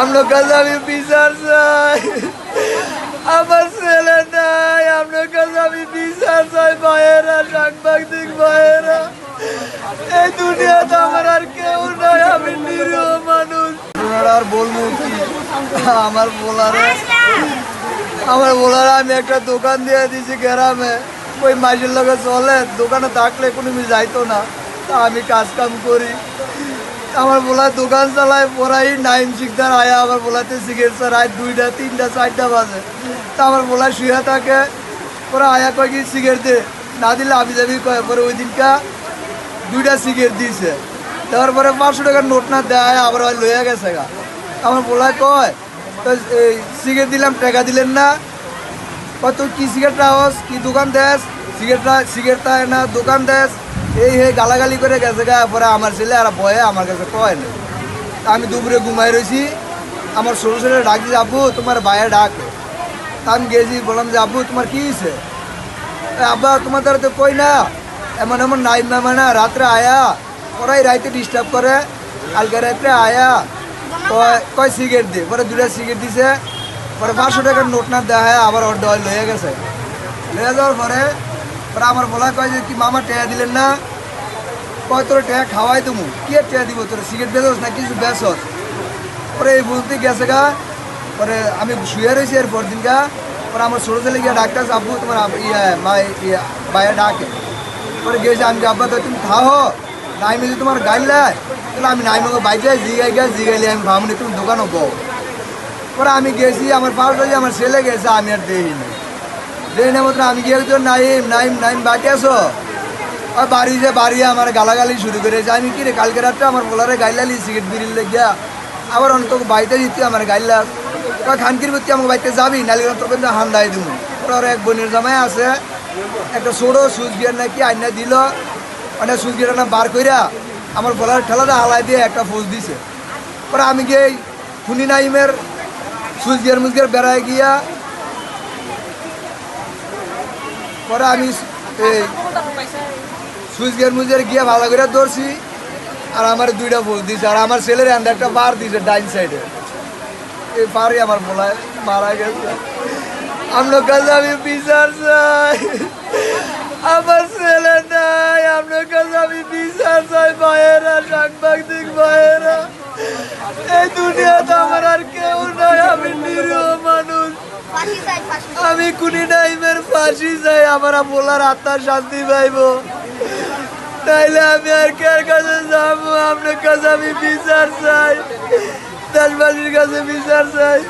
আপনার কাছে আমি বিচার চাই আমার ছেলে নাই আপনার কাছে আমি বিচার চাই ভাইয়েরা সাংবাদিক ভাইয়েরা এই দুনিয়াতে আমার আর কেউ নাই আমি নিরীহ মানুষ। আর বলব কি? আমার বলারে আমার বলার আমি একটা দোকান দিয়ে দিয়েছি গ্রামে। ওই মাসের লগে চলে দোকানে থাকলে কোনো যাইতো না। তা আমি কাজ কাম করি। আমার বলা দোকান চালায়, পড়াই নাইম শিকদার আয়া আমার বলাতে সিগারেট চালায় দুইটা, তিনটা, চারটা বাজে। তা আমার বলা শুয়ে থাকে, পরে আয়া কয় কি সিগারেট দে। না দিলে আমি যাবি কয়, পরে ওই দিনকা দুইটা সিগারেট দিয়েছে দেওয়ার পরে পাঁচশো টাকার নোট না দেয়, আবার ওই লইয়া গেছে গা। আমার বলায় কয়, তো এই সিগারেট দিলাম, টাকা দিলেন না। কত কি সিগারেট আওয়াজ কি দোকান দেস? সিগারেটটা সিগারেটটা না, দোকান দেস। এই হে গালাগালি করে গেছে গা, পরে আমার ছেলে আর ভয়ে আমার কাছে কয় না আমি দুপুরে ঘুমাই রয়েছি আমার ছোটো ছেলে ডাক আব্বু, তোমার ভাইয়ের ডাক। তা আমি গেছি, বললাম যে, আব্বু, তোমার কী হয়েছে আব্বা, তোমার দ্বারা তো কই না। এমন এমন নামে না রাত্রে আয়া ওরাই রাইতে ডিস্টার্ব করে, কালকে রাত্রে আয়া, কয় কয় সিগারেট দিয়ে পরে দুটা সিগারেট দিছে, পরে পাঁচশো টাকার নোট না দেওয়া হয় আবার ওর ডয় লয়ে গেছে। লয়ে যাওয়ার পরে পরে আমার বলা কয় যে, কি মামা টেয়া দিলেন না? কয় তোর টেয়া খাওয়াই তুমি কি আর টেয়া দিব তোর? সিগারেট বেচোস না কিছু বেচস পরে এই বলতে গেছে গা। পরে আমি শুয়ে রয়েছি এর পর দিন গা। পরে আমার ছোটো ছেলে গিয়ে ডাক্তার আব্বু তোমার ইয়ে বাইরে ডাকে। পরে গেছে, আমি আব্বা তো তুমি খাও। নাইমে যদি তোমার গাইলায় তাহলে আমি নাইমে বাইকে জিগাই গা জিগাইলে আমি ভাবনি তুমি দোকানও বউ পরে আমি গেছি, আমার যে আমার ছেলে গেছে, আমি আর দেই না দেই না মাত্র আমি গিয়ে নাইম নাইম নাইম, বাকি আসো আর বাড়ি যে বাড়ি আমার গালাগালি শুরু করেছে আমি কি রে, কালকে রাত্রে আমার বলারে গাইলালি সিগারেট বিড়ির লেগিয়া। আবার অন্ত বাড়িতে দিতে আমার গাইলা। কয়, খানকির প্রতি আমার বাড়িতে যাবি? নালি তোকে তো হান্দাই দিব। ওরা ওর এক বোনের জামাই আছে। একটা ছোটো সুইচ গিয়ার নাকি আইনা দিল। মানে সুইচ গিয়ার না বার কইরা আমার বলার ঠেলাটা হালাই দিয়ে একটা ফোজ দিছে। পরে আমি গিয়ে খুনি নাইমের সুইচ গিয়ার মুচ গিয়ার বেড়ায় গিয়া পরে আমি এই সুইচ গিয়ার মুজের গিয়া ভালো করে ধরছি আর আমার দুইটা ফুল দিছে আর আমার ছেলের আন্দা একটা বার দিছে ডাইন সাইডে। এই পারে আমার বলায় মারা গেছে। আপনার কাছে আমি বিচার চাই আমার ছেলে নাই আপনার কাছে আমি বিচার চাই ভাইয়েরা সাংবাদিক ভাইয়েরা এই দুনিয়াতে আমার আর কেউ নাই আমি নিরীহ মানুষ। আমি কুনি নাইমের ফাঁসি চাই আমার বলার আত্মার শান্তি পাইব। তাইলে আমি আর কার কাছে যাব? আপনার কাছে আমি বিচার চাই। দেশবাসীর কাছে বিচার চাই।